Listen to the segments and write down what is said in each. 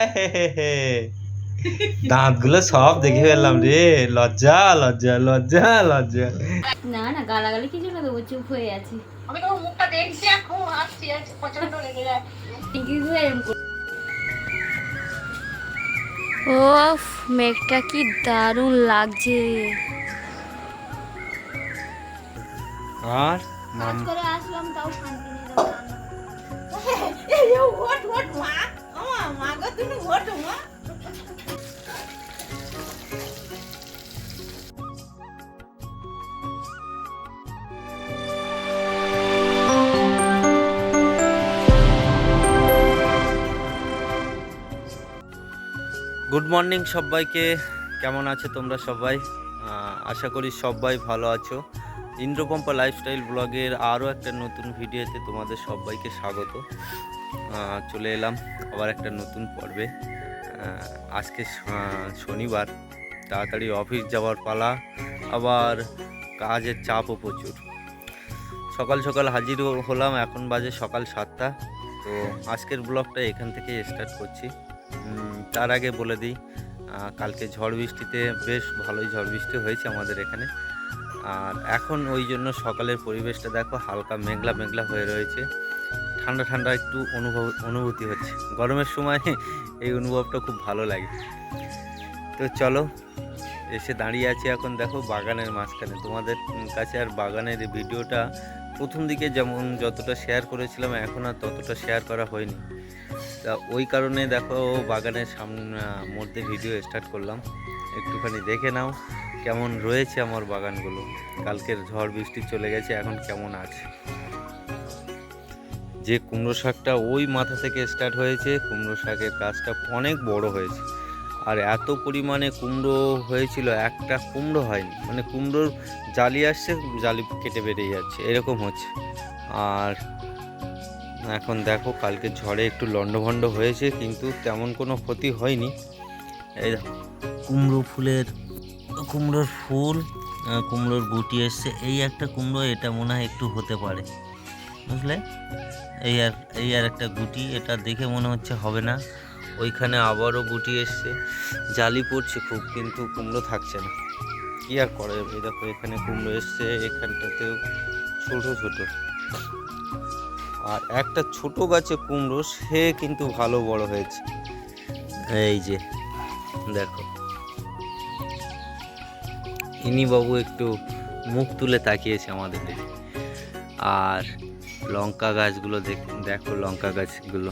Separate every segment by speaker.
Speaker 1: দাঁতগুলো সব দেখে ফেললাম রে। লজ্জা লজ্জা লজ্জা লজ্জা।
Speaker 2: না না গালাগালি কিছু না দেবো চুপ হয়ে আছি।
Speaker 3: আমি তো মুখটা দেখছি এখন আজকে প্রচণ্ড লেগে যায়।
Speaker 2: কিছু এরকম করে ও মেঘটা কি দারুণ লাগছে।
Speaker 1: আর মাম
Speaker 2: করে আসলাম তাও শান্তি নেই।
Speaker 3: ওট ওট মা।
Speaker 1: গুড মর্নিং সবাইকে। কেমন আছো তোমরা সবাই? আশা করি সবাই ভালো আছো। ইন্দ্রপম্পা লাইফস্টাইল ব্লগের আরও একটা নতুন ভিডিওতে তোমাদের সবাইকে স্বাগত। চলে এলাম আবার একটা নতুন পর্বে। আজকে শনিবার, তাড়াতাড়ি অফিস যাওয়ার পালা, আবার কাজের চাপও প্রচুর। সকাল সকাল হাজির হলাম, এখন বাজে সকাল সাতটা। তো আজকের ব্লগটা এখান থেকে স্টার্ট করছি। তার আগে বলে দিই কালকে ঝড় বৃষ্টিতে বেশ ভালোই ঝড় বৃষ্টি হয়েছে আমাদের এখানে। আর এখন ওই জন্য সকালের পরিবেশটা দেখো, হালকা মেঘলা মেঘলা হয়ে রয়েছে। ঠান্ডা ঠান্ডা একটু অনুভব, অনুভূতি হচ্ছে। গরমের সময় এই অনুভবটা খুব ভালো লাগে। তো চলো, এসে দাঁড়িয়ে আছি এখন দেখো বাগানের মাঝখানে। তোমাদের কাছে আর বাগানের ভিডিওটা প্রথম দিকে যেমন যতটা শেয়ার করেছিলাম, এখন আর ততটা শেয়ার করা হয়নি। তা ওই কারণে দেখো বাগানের সামনে মধ্যে ভিডিও স্টার্ট করলাম। একটুখানি দেখে নাও কেমন রয়েছে আমার বাগানগুলো। কালকের ঝড় বৃষ্টি চলে গেছে, এখন কেমন আছে? যে কুমড়ো শাকটা ওই মাথা থেকে স্টার্ট হয়েছে, কুমড়ো শাকের গাছটা অনেক বড় হয়েছে। আর এত পরিমাণে কুমড়ো হয়েছিল, একটা কুমড়ো হয়নি। মানে কুমড়োর জালি আসছে, জালি কেটে বেরিয়ে যাচ্ছে, এরকম হচ্ছে। আর এখন দেখো, কালকে ঝড়ে একটু লণ্ডভণ্ড হয়েছে, কিন্তু তেমন কোনো ক্ষতি হয়নি। এই কুমড়ো ফুলের, কুমড়োর ফুল কুমড়োর গুটি এসছে। এই একটা কুমড়ো, এটা মনে হয় একটু হতে পারে। বুঝলে? এই আর এই আর একটা গুটি, এটা দেখে মনে হচ্ছে হবে না। ওইখানে আবারও গুটি এসছে। জালি পড়ছে খুব, কিন্তু কুমড়ো থাকছে না। কি আর করা যাবে? দেখো, এখানে কুমড়ো এসছে, এখানটাতেও ছোট ছোট। আর একটা ছোট গাছে কুমড়ো, সে কিন্তু ভালো বড় হয়েছে। এই যে, দেখো। ইনি বাবু একটু মুখ তুলে তাকিয়েছে আমাদের আর লঙ্কা গাছগুলো দেখ- লঙ্কা গাছগুলো।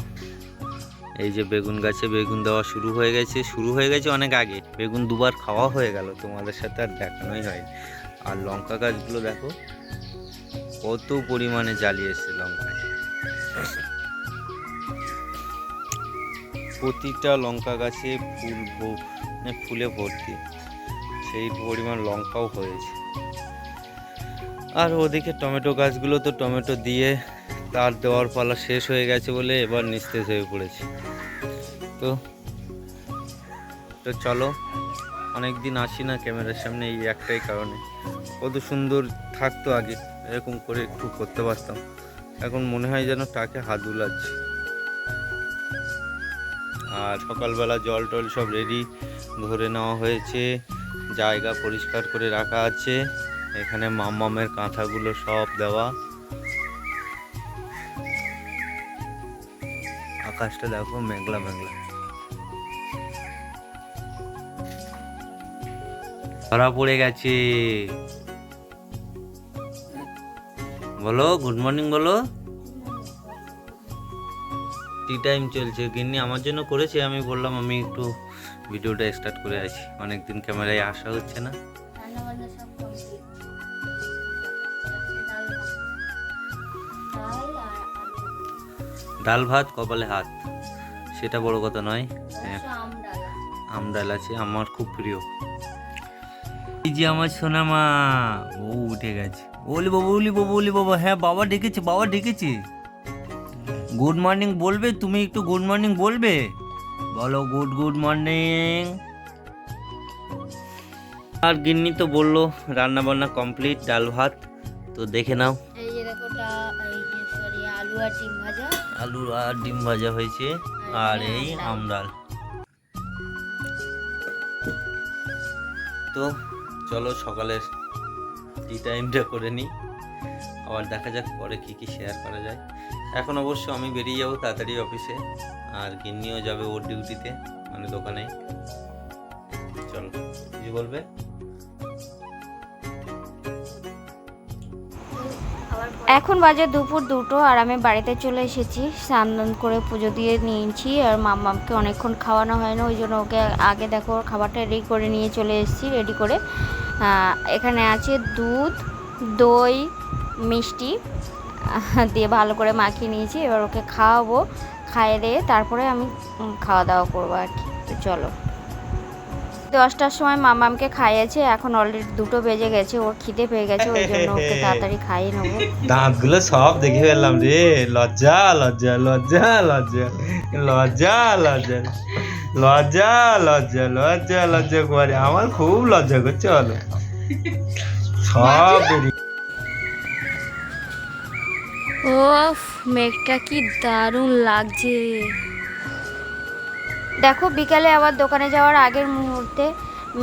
Speaker 1: এই যে বেগুন গাছে বেগুন দেওয়া শুরু হয়ে গেছে, শুরু হয়ে গেছে অনেক আগে। বেগুন দুবার খাওয়া হয়ে গেল, তোমাদের সাথে আর দেখানোই হয় আর লঙ্কা গাছগুলো দেখো, কত পরিমাণে জ্বালিয়েছে লঙ্কায়। প্রতিটা লঙ্কা গাছে ফুল মানে ফুলে ভর্তি। সেই পরিমাণ লঙ্কাও হয়েছে। আর ওদিকে টমেটো গাছগুলো তো টমেটো দিয়ে তার দেওয়ার পালা শেষ হয়ে গেছে বলে এবার নিস্তেজ হয়ে পড়েছে। তো তো চলো অনেক দিন আসি না ক্যামেরার সামনে এই একটাই কারণে। কত সুন্দর থাকতো আগে, এরকম করে একটু করতে পারতাম। এখন মনে হয় যেন টাকে হাত বুলাচ্ছে আর সকালবেলা জল টল সব রেডি ধরে নেওয়া হয়েছে, জায়গা পরিষ্কার করে রাখা আছে। এখানে মামামের কাঁথাগুলো সব দেওয়া। আকাশটা দেখো মেঘলা মেঘলা। ধরা পড়ে গেছে। বলো গুড মর্নিং বলো। টি টাইম চলছে। গিন্নি, আমার জন্য করেছে, আমি বললাম আমি একটু ভিডিওটা স্টার্ট করে আছি অনেকদিন ক্যামেরায় আসা হচ্ছে না।
Speaker 2: ডাল
Speaker 1: ভাত কপালে হাত। সেটা বড় কথা নয়। হ্যাঁ।
Speaker 2: ডাল আছে।
Speaker 1: আমডাল আছে আমার খুব প্রিয়। এই যে আমার সোনা মা ও উঠে গেছে। ওলি বাবা ওলি বাবা ওলি বাবা হ্যাঁ বাবা ডেকেছে বাবা ডেকেছে। গুড মর্নিং বলবে তুমি একটু গুড মর্নিং বলবে? বলো গুড গুড মর্নিং। আর গিন্নি তো বলল রান্না বান্না কমপ্লিট ডাল ভাত তো দেখে নাও।
Speaker 2: আর ডিম ভাজা।
Speaker 1: আলু আর ডিম ভাজা হয়েছে আর এই আমডাল তো চলো সকালের টি টাইমটা করে নিই। আবার দেখা যাক পরে কী কী শেয়ার করা যায়। এখন অবশ্য আমি বেরিয়ে যাব তাড়াতাড়ি অফিসে আর গিন্নিও যাবে ওর ডিউটিতে মানে দোকানে চলো কিছু বলবে?
Speaker 4: এখন বাজে দুপুর দুটো আর আমি বাড়িতে চলে এসেছি। স্নান করে পুজো দিয়ে নিয়েছি আর মামাকে অনেকক্ষণ খাওয়ানো হয় না ওই জন্য ওকে আগে দেখো খাবারটা রেডি করে নিয়ে চলে এসেছি রেডি করে। এখানে আছে দুধ, দই, মিষ্টি দিয়ে ভালো করে মাখিয়ে নিয়েছি। এবার ওকে খাওয়াবো, খাইয়ে দিয়ে তারপরে আমি খাওয়া দাওয়া করব আর কি। চলো। দশটার সময় মামামকে খাইয়েছে এখন অলরেডি দুটো বেজে গেছে ওর খিদে পেয়ে গেছে ওই জন্য ওকে তাড়াতাড়ি খাইয়ে নেব।
Speaker 5: দাঁতগুলো সব দেখে ফেললাম রে লজ্জা লজ্জা লজ্জা লজ্জা লজ্জা লজ্জা লজ্জা লজ্জা লজ্জা লজ্জা করে আমার খুব লজ্জা করছে বলো। সব
Speaker 4: ওফ মেঘটা কি দারুণ লাগছে। দেখো, বিকালে আবার দোকানে যাওয়ার আগের মুহূর্তে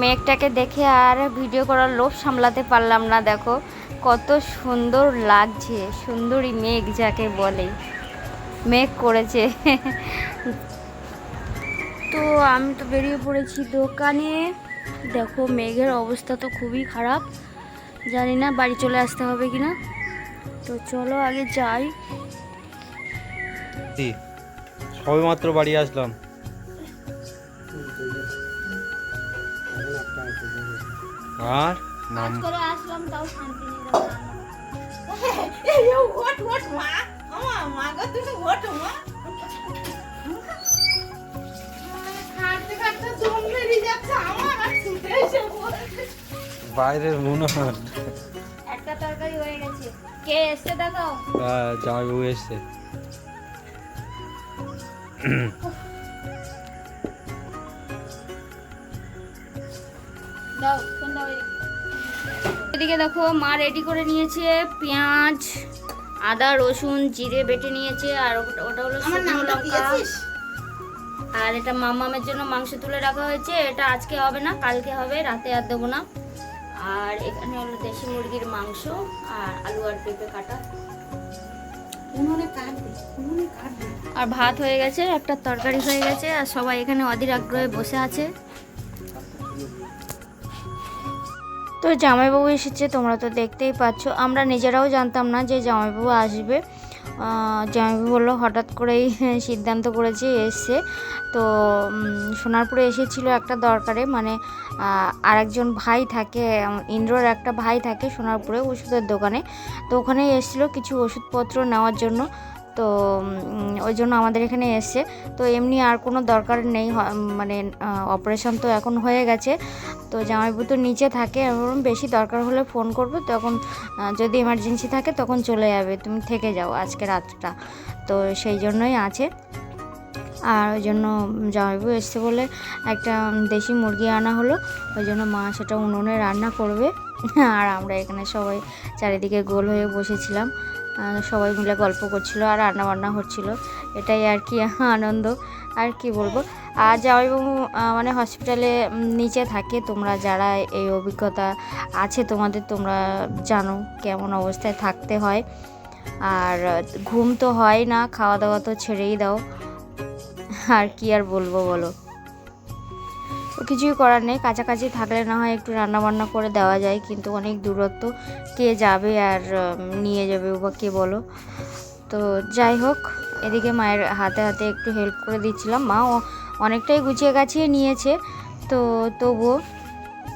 Speaker 4: মেঘটাকে দেখে আর ভিডিও করার লোভ সামলাতে পারলাম না, দেখো। কত সুন্দর লাগছে, সুন্দরী মেঘ যাকে বলে। মেঘ করেছে। তো আমি তো বেরিয়ে পড়েছি দোকানে। দেখো, মেঘের অবস্থা তো খুবই খারাপ। জানি না বাড়ি চলে আসতে হবে কি না তো চলো আগে যাই।
Speaker 1: সবে মাত্র বাড়ি আসলাম। আর
Speaker 2: নাম? করে আসলাম তাও শান্তি নেই
Speaker 1: বাইরের মনে হয়
Speaker 4: একটা কে এসছে দেখো?
Speaker 1: হ্যাঁ জামাইবাবু
Speaker 4: দাও। এদিকে দেখো মা রেডি করে নিয়েছে পেঁয়াজ আদা রসুন জিরে বেটে নিয়েছে আর ওটা হলো শুকনো লঙ্কা। আর এটা মামামের জন্য মাংস তুলে রাখা হয়েছে এটা আজকে হবে না কালকে হবে রাতে আর দেবো না। আর এখানে হলো দেশি মুরগির মাংস আর আলু আর পেঁপে কাটা। আর ভাত হয়ে গেছে একটা তরকারি হয়ে গেছে আর সবাই এখানে অধীর আগ্রহে বসে আছে। তো জামাইবাবু এসেছে, তোমরা তো দেখতেই পাচ্ছ। আমরা নিজেরাও জানতাম না যে জামাইবাবু আসবে। জামাইবাবু বলল, হঠাৎ করেই সিদ্ধান্ত করেছে, এসছে। তো সোনারপুরে এসেছিল একটা দরকারে মানে আরেকজন ভাই থাকে, ইন্দ্রর একটা ভাই থাকে সোনারপুরে ওষুধের দোকানে। তো ওখানে এসেছিল কিছু ওষুধপত্র নেওয়ার জন্য। তো ওই জন্য আমাদের এখানে এসছে। তো এমনি আর কোনো দরকার নেই মানে অপারেশন তো এখন হয়ে গেছে। তো জামাইবু তো নিচে থাকে এবং বেশি দরকার হলে ফোন করব। তখন যদি এমার্জেন্সি থাকে তখন চলে যাবে, তুমি থেকে যাও আজকে রাতটা। তো সেই জন্যই আছে। আর ওই জন্য জামাইবু এসছে বলে একটা দেশি মুরগি আনা হলো। ওই জন্য মা সেটা উনুনে রান্না করবে। আর আমরা এখানে সবাই চারিদিকে গোল হয়ে বসেছিলাম। সবাই মিলে গল্প করছিল আর রান্না বান্না হচ্ছিল। এটাই আর কি আনন্দ। আর কি বলব? আর জামাইবাবু মানে হসপিটালে নিচে থাকে তোমরা যারা এই অভিজ্ঞতা আছে তোমাদের তোমরা জানো কেমন অবস্থায় থাকতে হয়। আর ঘুম তো হয় না খাওয়া দাওয়া তো ছেড়েই দাও। আর কি আর বলব বলো? তো কিছুই করার নেই, কাছাকাছি থাকলে না হয় একটু রান্নাবান্না করে দেওয়া যায়, কিন্তু অনেক দূরত্ব। কে যাবে আর নিয়ে যাবে বা কে বলো? তো যাই হোক, এদিকে মায়ের হাতে হাতে একটু হেল্প করে দিচ্ছিলাম। মা ও অনেকটাই গুছিয়ে গাছিয়ে নিয়েছে। তো তবুও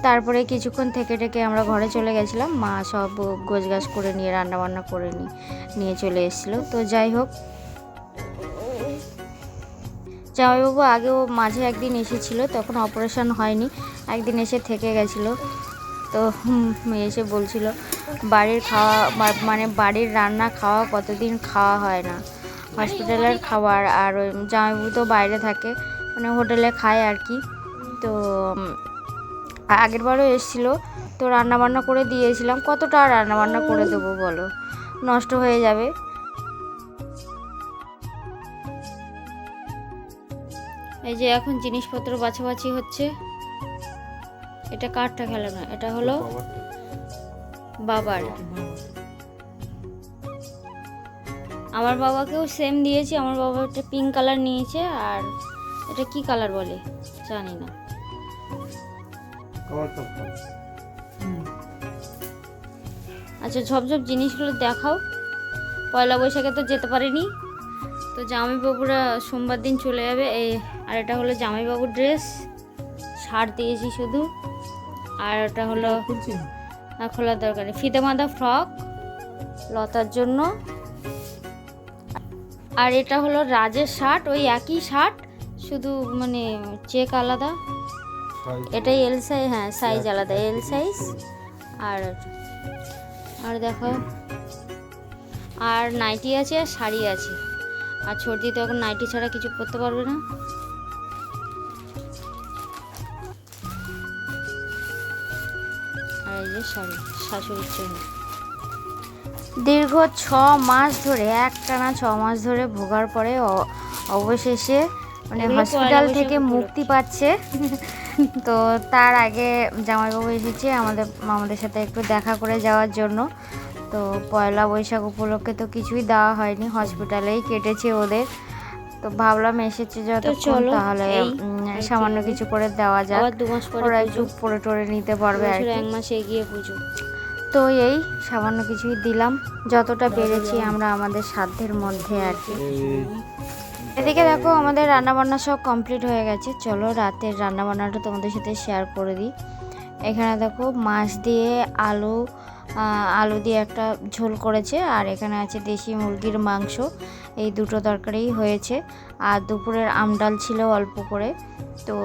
Speaker 4: তারপরে কিছুক্ষণ থেকে টেকে আমরা ঘরে চলে গেছিলাম। মা সব গোছগাছ করে নিয়ে রান্না বান্না করে নিয়ে চলে এসেছিল। তো যাই হোক জামাইবাবু আগেও মাঝে একদিন এসেছিল, তখন অপারেশন হয়নি, একদিন এসে থেকে গেছিল। তো এসে বলছিল, বাড়ির খাওয়া মানে বাড়ির রান্না খাওয়া কতদিন খাওয়া হয় না। হসপিটালের খাবার আর ওই জামাইবাবু তো বাইরে থাকে মানে হোটেলে খায় আর কি। তো আগের বারও এসেছিল, তো রান্নাবান্না করে দিয়েছিলাম। কতটা আর রান্না করে দেবো বলো? নষ্ট হয়ে যাবে। এই যে এখন জিনিসপত্র বাছাবাছি হচ্ছে।
Speaker 2: এটা কারটা খেলানো এটা হলো বাবার। আমার বাবাকেও সেম দিয়েছি আমার বাবা একটা পিঙ্ক কালার নিয়েছে আর এটা কি কালার বলে জানি না। আচ্ছা ঝপঝপ জিনিসগুলো দেখাও। পয়লা বৈশাখে তো যেতে পারিনি। তো জামাইবাবুরা সোমবার দিন চলে যাবে এই আর এটা হলো জামাইবাবুর ড্রেস শার্ট দিয়েছি শুধু। আর এটা হলো না? খোলার দরকার নেই। ফিতে বাঁধা ফ্রক লতার জন্য। আর এটা হলো রাজের শার্ট ওই একই শার্ট শুধু মানে চেক আলাদা। এটাই এল সাইজ হ্যাঁ সাইজ আলাদা এল সাইজ আর আর দেখো। আর নাইটি আছে আর শাড়ি আছে। আর ছর্দি তো এখন নাইটি ছাড়া কিছু পরতে পারবে না। আর এই শাড়ি শাশুড়ির জন্য দীর্ঘ ছ মাস ধরে একটানা ছ মাস ধরে ভোগার পরে অবশেষে মানে হসপিটাল থেকে মুক্তি পাচ্ছে। তো তার আগে জামাইবাবু এসেছে আমাদের আমাদের সাথে একটু দেখা করে যাওয়ার জন্য। তো পয়লা বৈশাখ উপলক্ষে তো কিছুই দেওয়া হয়নি হসপিটালেই কেটেছে ওদের। তো ভাবলাম এসেছে যতক্ষণ
Speaker 4: চলো,
Speaker 2: তাহলে
Speaker 4: আর
Speaker 2: সামান্য কিছু করে দেওয়া যাক।
Speaker 4: আবার দু মাস পরে
Speaker 2: ওরা। একটু পরে টরে নিতে পারবে আর
Speaker 4: এক মাস এগিয়ে পুজো।
Speaker 2: তো এই সামান্য কিছুই দিলাম। যতটা পেরেছি আমরা আমাদের সাধ্যের মধ্যে আর কি। এদিকে দেখো আমাদের রান্নাবান্না সব কমপ্লিট হয়ে গেছে। চলো রাতের রান্নাবান্নাটা তোমাদের সাথে শেয়ার করে দিই। এখানে দেখো মাছ দিয়ে আলু আলু দিয়ে একটা ঝোল করেছে আর এখানে আছে দেশি মুরগির মাংস। এই দুটো তরকারিই হয়েছে। আর দুপুরের আমডাল ছিল অল্প করে তো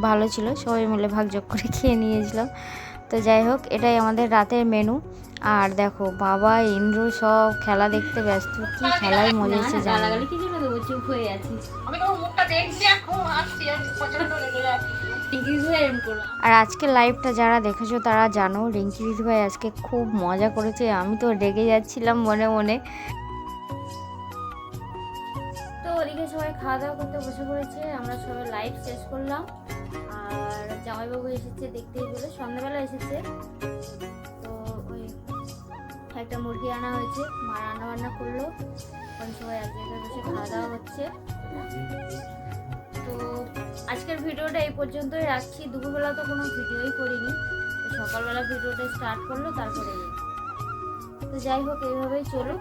Speaker 2: ভালো ছিল। সবাই মিলে ভাগযোগ করে খেয়ে নিয়েছিলাম। তো যাই হোক এটাই আমাদের রাতের মেনু আর দেখো বাবা ইন্দ্র সব খেলা দেখতে ব্যস্ত। কি খেলায় মজা এসেছে জানি।
Speaker 4: গালাগালি কি জন্য চুপ হয়ে আছিস
Speaker 3: আমি তোমার মুখটা দেখছি এখন আসছি আর পছন্দ লেগে
Speaker 2: আর আজকে লাইভটা যারা দেখেছ তারা জানো রিঙ্কি দিদি ভাই আজকে খুব মজা করেছে। আমি তো রেগে যাচ্ছিলাম মনে মনে। তো ওদিকে সবাই খাওয়া দাওয়া করতে বসে পড়েছে আমরা সবাই লাইভ শেষ করলাম। আর জামাইবাবু এসেছে দেখতেই পেলে সন্ধ্যাবেলা এসেছে। তো ওই একটা মুরগি আনা হয়েছে মা রান্না বান্না করল। এখন সবাই এক জায়গায় বসে খাওয়া দাওয়া হচ্ছে তো আজকের ভিডিওটা এই পর্যন্তই রাখছি। দুপুরবেলা তো কোনো ভিডিওই করিনি। তো সকালবেলা ভিডিওটা স্টার্ট করল তারপরে তো যাই হোক এইভাবেই চলো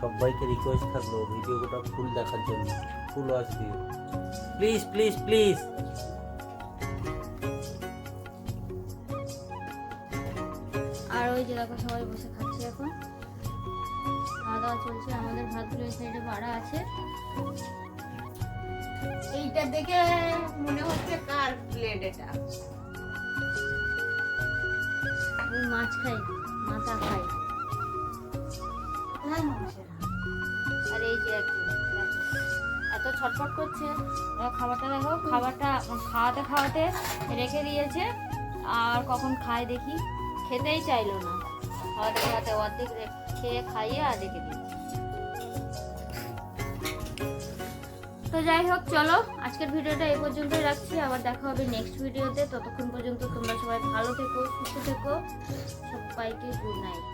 Speaker 6: সবাইকে রিকোয়েস্ট থাকল ভিডিওটা ফুল দেখার জন্য। ফুল ওয়াচ দিও প্লিজ প্লিজ প্লিজ
Speaker 2: আর ওই যে দেখো সবাই বসে খাচ্ছি এখন। খাওয়া দাওয়া চলছে, আমাদের ভাতগুলো এই সাইডে বাড়া আছে।
Speaker 3: এইটা দেখে মনে হচ্ছে কার প্লেট এটা।
Speaker 2: মাছ খাই, মাথা খাই।
Speaker 3: হ্যাঁ।
Speaker 2: আর এই যে এত ছটফট করছে। খাবারটা দেখো, খাবারটা, খাওয়াতে খাওয়াতে রেখে দিয়েছে। আর কখন খায় দেখি, খেতেই চাইলো না। খাওয়াতে খাওয়াতে অর্ধেক রে- খেয়ে খাইয়ে আর রেখে দিয়েছে তো যাই হোক, চলো, আজকের ভিডিওটা এই পর্যন্তই রাখছি। আবার দেখা হবে নেক্সট ভিডিওতে। ততক্ষণ পর্যন্ত তোমরা সবাই ভালো থেকো, সুস্থ থেকো। সবাইকে গুড নাইট